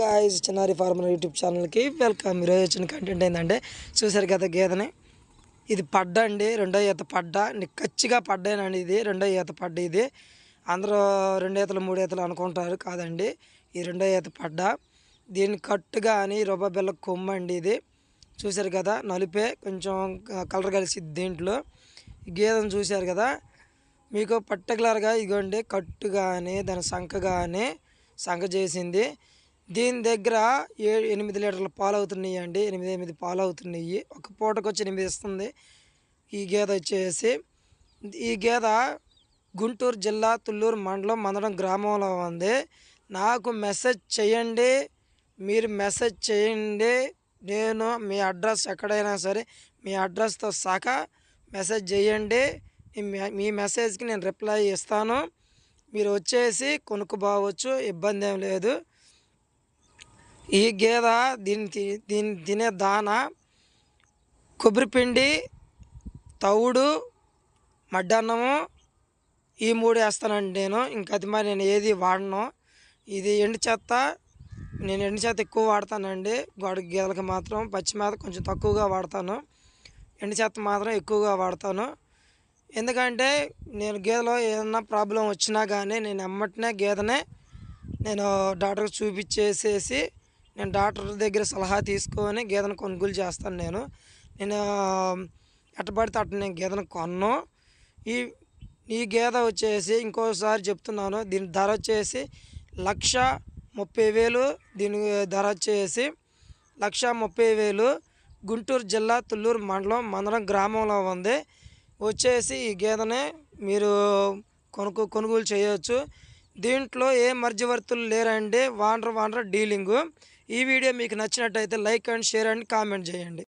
Guys చిన్నారి farmer YouTube ఛానల్కి welcome ఈరోజు వచ్చిన కంటెంట్ ఏంటంటే చూసారు కదా గేదెని ఇది పడ్డ అండి రెండో ఈత పడ్డ. ఖచ్చిగా పడ్డానండి ఇది రెండో ఈత పడ్డ ఇది. అందరూ రెండు ఈతలు మూడు ఈతలు అనుకుంటారు కాదండి ఈ రెండో ఈత పడ్డ. దీన్ని కట్టుగా అని రొబ్బ బిల్ల కొమ్మ అండి ఇది. చూశారు కదా నలిపే కొంచెం కలర్ కలిసి దీంట్లో. గేదెను చూశారు కదా మీకు పర్టికులర్గా ఇగోండి కట్టు కానీ దాని సంఖ కానీ సంఖ చేసింది. దీని దగ్గర ఏ ఎనిమిది లీటర్ల పాలు అవుతున్నాయి అండి ఎనిమిది ఎనిమిది పాలు అవుతున్నాయి ఒక పూటకు వచ్చి ఎనిమిది ఇస్తుంది. ఈ గేద వచ్చేసి ఈ గేద గుంటూరు జిల్లా తుళ్ళూరు మండలం మందడం గ్రామంలో ఉంది. నాకు మెసేజ్ చేయండి. మీరు మెసేజ్ చేయండి. నేను మీ అడ్రస్ ఎక్కడైనా సరే మీ అడ్రస్తో సహా మెసేజ్ చేయండి. మీ- మెసేజ్కి నేను రిప్లై ఇస్తాను. మీరు వచ్చేసి కొనుక్కోవచ్చు ఇబ్బంది ఏం లేదు. ఈ గేదె దీని తి- తినే దాన కొబ్బరిపిండి తవుడు మడ్డన్నము ఈ మూడు వేస్తానండి నేను. ఇంకా అది మరి నేను ఏది వాడను. ఇది ఎండు చెత్త నేను ఎండు చెత్త ఎక్కువ వాడతానండి. గోడ గేదెలకి మాత్రం పచ్చి మేత కొంచెం తక్కువగా వాడతాను. ఎండు చెత్త మాత్రం ఎక్కువగా వాడతాను. ఎందుకంటే నేను గేదెలో ఏదన్నా ప్రాబ్లం వచ్చినా కానీ నేను ఎమ్మటనే గేదెనే నేను డాక్టర్కి చూపించేసేసి నేను డాక్టర్ దగ్గర సలహా తీసుకొని గేదెను కొనుగోలు చేస్తాను నేను. నేను ఎట్టబడితే అట్ట నేను గేదెను కొన్ను. ఈ ఈ గేదె వచ్చేసి ఇంకోసారి చెప్తున్నాను దీని ధర వచ్చేసి లక్ష ముప్పై వేలు దీని ధర వచ్చేసి లక్ష ముప్పై వేలు. గుంటూరు జిల్లా తుళ్ళూరు మండలం మందరం గ్రామంలో ఉంది. వచ్చేసి ఈ గేదెని మీరు కొనుక్కు కొనుగోలు చేయవచ్చు దీంట్లో ఏ మధ్యవర్తులు లేరండి వాండర్ వాండర్ డీలింగు. ఈ వీడియో మీకు నచ్చినట్టయితే like and share and comment చేయండి.